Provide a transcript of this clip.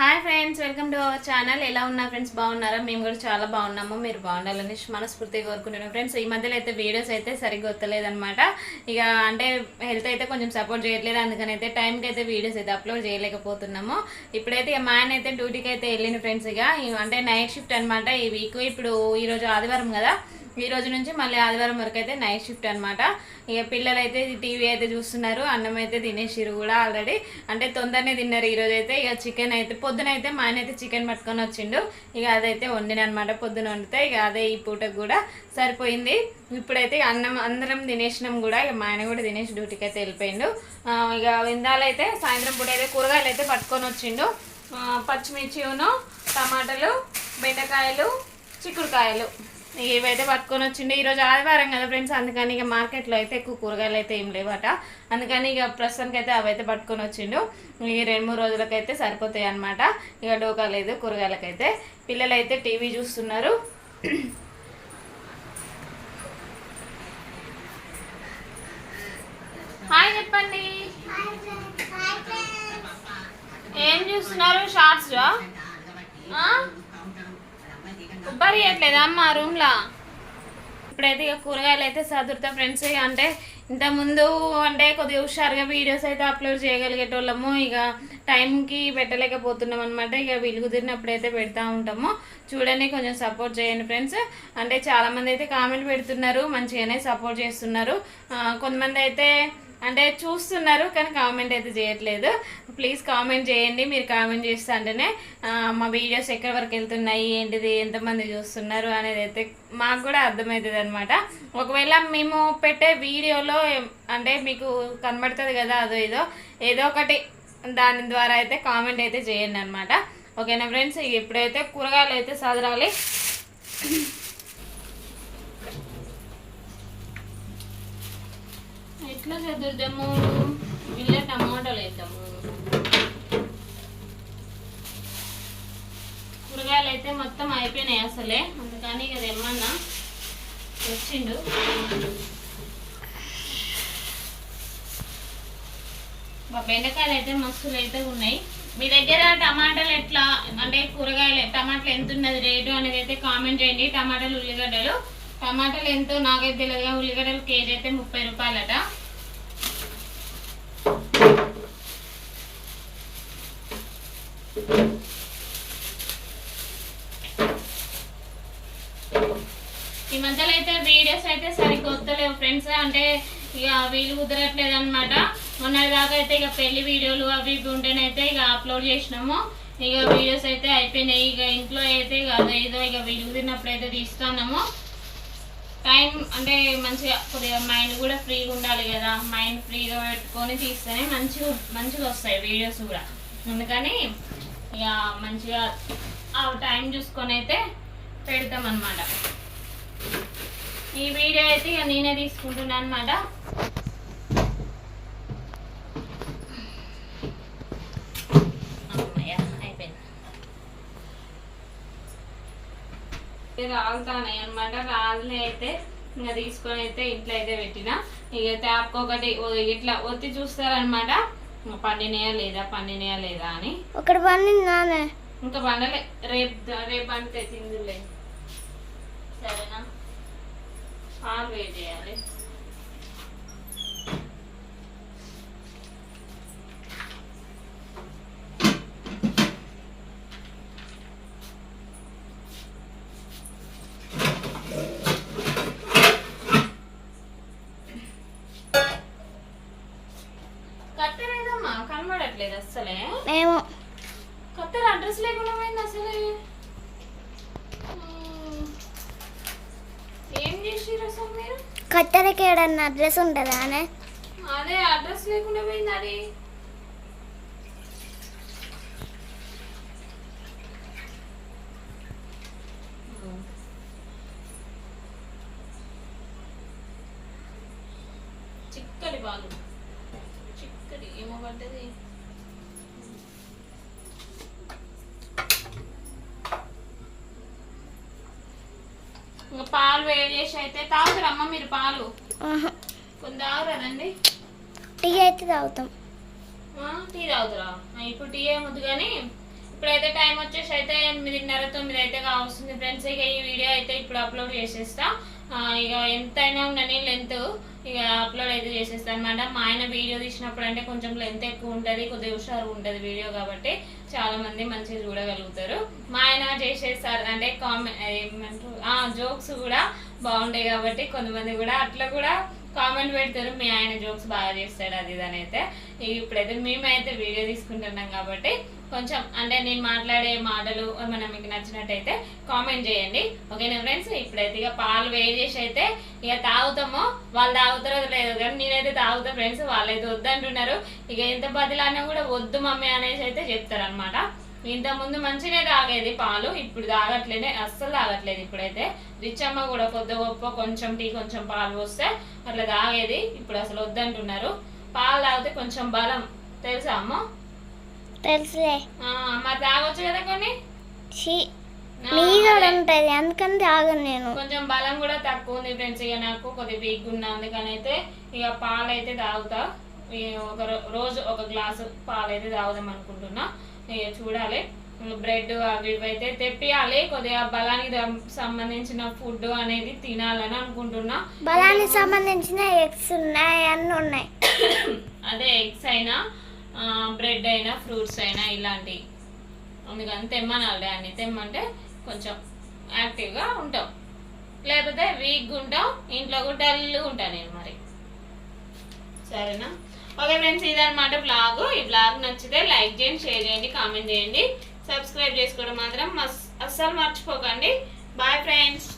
Hi friends welcome to our channel. ఎలా ఉన్నారు friends బాగున్నారా? మేము కూడా చాలా బాగున్నాము. మీరు బాగుండాలని మనస్ఫూర్తిగా కోరుకుంటున్నాం ఫ్రెండ్స్. ఈ మధ్యలో అయితే వీడియోస్ అయితే సరిగ్గా వస్తలేదనమాట ఇక అంటే హెల్త్ అయితే కొంచెం సపోర్ట్ చేయట్లేదు. అందుకని అయితే టైంకి అయితే వీడియోస్ అయితే అప్లోడ్ చేయలేకపోతున్నాము. ఇప్పుడైతే ఇక మా ఆయన అయితే డ్యూటీకి అయితే వెళ్ళిన ఫ్రెండ్స్ ఇక. అంటే నైట్ షిఫ్ట్ అనమాట ఈ వీక్ ఇప్పుడు ఈరోజు ఆదివారం కదా. ఈ రోజు నుంచి మళ్ళీ ఆదివారం వరకు అయితే నైట్ షిఫ్ట్ అనమాట ఇక పిల్లలు అయితే టీవీ అయితే చూస్తున్నారు అన్నం అయితే తినేసిరు కూడా ఆల్రెడీ అంటే తొందరనే తిన్నారు ఈరోజు అయితే. ఇక చికెన్ అయితే పొద్దున అయితే మా ఆయన అయితే చికెన్ పట్టుకొని వచ్చిండు. ఇక అదైతే వండిన అనమాట పొద్దున వండితే ఇక అదే ఈ పూటకు కూడా సరిపోయింది. ఇప్పుడైతే ఇక అన్నం అందరం తినేసినాం కూడా ఇక మా ఆయన కూడా తినేసి డ్యూటీకి అయితే వెళ్ళిపోయిండు. ఇక విందాలైతే సాయంత్రం పూట అయితే కూరగాయలు అయితే పట్టుకొని వచ్చిండు. పచ్చిమిర్చి టమాటాలు బెండకాయలు చిక్కుడుకాయలు. ఇవైతే పట్టుకొని వచ్చిండు. ఈరోజు ఆదివారం కదా ఫ్రెండ్స్ అందుకని ఇక మార్కెట్లో అయితే ఎక్కువ కూరగాయలు అయితే ఏం లేవట. అందుకని ఇక ప్రస్తుతానికి అయితే అవైతే పట్టుకొని వచ్చిండు. ఈ రెండు మూడు రోజులకైతే సరిపోతాయి అనమాట ఇక డోకా లేదు కూరగాయలకైతే. పిల్లలు అయితే టీవీ చూస్తున్నారు. హాయ్ చెప్పండి. ఏం చూస్తున్నారు? షార్ట్స్ కొబ్బరి అమ్మ రూమ్లా ఇప్పుడైతే ఇక కూరగాయలు అయితే చదువుతా ఫ్రెండ్స్ ఇక అంటే ఇంతకుముందు అంటే కొద్దిగా హుషారుగా వీడియోస్ అయితే అప్లోడ్ చేయగలిగేటోళ్ళము. ఇక టైంకి పెట్టలేకపోతున్నాం అనమాట ఇక వీలు కుదిరినప్పుడు అయితే పెడతా ఉంటాము. చూడండి కొంచెం సపోర్ట్ చేయండి ఫ్రెండ్స్ అంటే చాలామంది అయితే కామెంట్ పెడుతున్నారు మంచిగానే సపోర్ట్ చేస్తున్నారు. కొంతమంది అయితే అంటే చూస్తున్నారు కానీ కామెంట్ అయితే చేయట్లేదు. ప్లీజ్ కామెంట్ చేయండి మీరు కామెంట్ చేస్తే అంటేనే మా వీడియోస్ ఎక్కడి వరకు వెళ్తున్నాయి ఏంటిది ఎంతమంది చూస్తున్నారు అనేది అయితే మాకు కూడా అర్థమవుతుంది అనమాట ఒకవేళ మేము పెట్టే వీడియోలో అంటే మీకు కనబడుతుంది కదా అదో ఏదో ఏదో ఒకటి దాని ద్వారా అయితే కామెంట్ అయితే చేయండి అనమాట ఓకేనా ఫ్రెండ్స్ ఇప్పుడైతే కూరగాయలు అయితే సదరాలి ఎట్లా చదురుదాము వీళ్ళ టమాటాలు వేద్దాము కూరగాయలు అయితే మొత్తం అయిపోయినాయి అసలే. అందుకని ఇక తెమ్మన్నా వచ్చిండు. మా బెండకాయలు అయితే మస్తులు అయితే ఉన్నాయి. మీ దగ్గర టమాటాలు ఎట్లా? అంటే కూరగాయలు టమాటాలు ఎంత ఉన్నది రేటు అనేది అయితే కామెంట్ చేయండి. టమాటాలు ఉల్లిగడ్డలు. టమాటాలు ఎంతో నాకైతే తెలియదు ఉల్లిగడ్డలు కేజీ అయితే ముప్పై రూపాయలట. ఈ మధ్యలో అయితే వీడియోస్ అయితే సరిగ్గా వస్తలేవు ఫ్రెండ్స్. అంటే ఇక వీలు కుదరట్లేదు అనమాట మొన్నటిదాకా అయితే ఇక పెళ్ళి వీడియోలు అవి ఇవి ఉంటేనైతే ఇక అప్లోడ్ చేసినాము. ఇక వీడియోస్ అయితే అయిపోయినాయి. ఇక ఇంట్లో అయితే ఇక అదేదో ఇక వీలు కుదిరినప్పుడు అయితే తీస్తున్నాము. టైం అంటే మంచిగా కొద్దిగా మైండ్ కూడా ఫ్రీగా ఉండాలి కదా. మైండ్ ఫ్రీగా పెట్టుకొని తీస్తేనే మంచిగా మంచిగా వస్తాయి వీడియోస్ కూడా. అందుకని ఇక మంచిగా ఆ టైం చూసుకొని అయితే పెడతాం అనమాట ఈ వీడియో అయితే ఇక నేనే తీసుకుంటున్నాను అనమాట అయిపోయింది. అనమాట రాళ్ళని అయితే ఇంకా తీసుకొని అయితే ఇంట్లో అయితే పెట్టిన. ఇక ట్యాప్కి ఒకటి ఇట్లా ఒత్తి చూస్తారనమాట పండినయా లేదా పండినయా లేదా అని. ఒకటి పండింది నానే ఇంకా పండలే. రేపు రేపు అంటే తిందులే. సరేనా? పాలు వేడి చేయాలి. కనబడట్లేదు అస్సలే. మేము కత్తెర అడ్రస్ లేకుండా పోయింది అసలే. ఏం చేసిర్రు అసలు మీరు? కత్తెరకి ఏడన్నా అడ్రస్ ఉంటుందా అనే? అదే అడ్రస్ లేకుండా పోయింది అది. చిక్కడి బాలు. చిక్కడి ఏమో పడ్డది. ఇంకా పాలు వేడి చేసి అయితే తాగుతారమ్మా మీరు పాలు. కొంత తాగురాదండి టీ అయితే తాగుతాం. టీ తాగుతురా? ఇప్పుడు టీ ఏమొద్దు కానీ ఇప్పుడైతే టైం వచ్చేసి అయితే ఎనిమిదిన్నర తొమ్మిది అయితే కావస్తుంది. ఫ్రెండ్స్ ఇక ఈ వీడియో అయితే ఇప్పుడు అప్లోడ్ చేసేస్తా. ఇక ఎంతైనా ఉండని లెంత్ చేసేస్తాను చేసేస్తా అనమాట మా ఆయన వీడియో తీసినప్పుడు అంటే కొంచెం లెంత్ ఎక్కువ ఉంటుంది కొద్దిగా హుషారు ఉంటుంది వీడియో కాబట్టి చాలా మంది మంచిగా చూడగలుగుతారు. మా ఆయన చేసేస్తారు అంటే కామెంట్ ఏమంటారు? జోక్స్ కూడా బాగుంటాయి కాబట్టి కొంతమంది కూడా అట్లా కూడా కామెంట్ పెడతారు మీ ఆయన జోక్స్ బాగా చేస్తాడు అది ఇది అని అయితే. ఇప్పుడైతే మేమైతే వీడియో తీసుకుంటున్నాం కాబట్టి కొంచెం అంటే నేను మాట్లాడే మాటలు ఏమైనా మీకు నచ్చినట్టయితే కామెంట్ చేయండి. ఓకేనా ఫ్రెండ్స్? ఇప్పుడైతే ఇక పాలు వేడి చేసి అయితే ఇక తాగుతామో. వాళ్ళు తాగుతారో లేదో కానీ నేనైతే తాగుతా ఫ్రెండ్స్ వాళ్ళైతే వద్దంటున్నారు. ఇక ఎంత బదిలానా కూడా వద్దు మమ్మీ అనేసి అయితే చెప్తారనమాట ఇంత ముందు మంచిగా తాగేది పాలు ఇప్పుడు తాగట్లేదే అస్సలు తాగట్లేదు ఇప్పుడైతే. రిచమ్మ కూడా కొద్ది గొప్ప కొంచెం టీ కొంచెం పాలు పోస్తే అట్లా తాగేది ఇప్పుడు అసలు వద్దంటున్నారు. పాలు తాగితే కొంచెం బలం. తెలుసా అమ్మ? తెలుసులే. ఆ, మరి తాగొచ్చు కదా కొన్ని. ఉంటుంది అందుకని తాగను నేను. కొంచెం బలం కూడా తక్కువ ఉంది ఫ్రెండ్స్ ఇక నాకు కొద్దిగా వీక్ ఉన్నా అందుకని అయితే ఇక పాలు అయితే తాగుతా ఒక రోజు ఒక గ్లాసు పాలు అయితే తాగుదాం అనుకుంటున్నా. చూడాలి. బ్రెడ్ అవి అయితే తెప్పియాలి. కొద్దిగా బలానికి సంబంధించిన ఫుడ్ అనేది తినాలని అనుకుంటున్నా. బలానికి సంబంధించిన ఎగ్స్ ఉన్నాయి అన్నీ ఉన్నాయి. అదే ఎగ్స్ అయినా బ్రెడ్ అయినా ఫ్రూట్స్ అయినా ఇలాంటివి అందుకని తెమ్మనాలి అన్ని తెమ్మంటే కొంచెం యాక్టివ్గా ఉంటాం. లేకపోతే వీక్గా ఉంటాం ఇంట్లో కూడా డల్గా ఉంటాను నేను మరి. సరేనా? ఓకే ఫ్రెండ్స్ ఇదనమాట బ్లాగ్ ఈ బ్లాగ్ నచ్చితే లైక్ చేయండి షేర్ చేయండి కామెంట్ చేయండి. సబ్స్క్రైబ్ చేసుకోవడం మాత్రం మస్ అస్సలు మర్చిపోకండి. Bye friends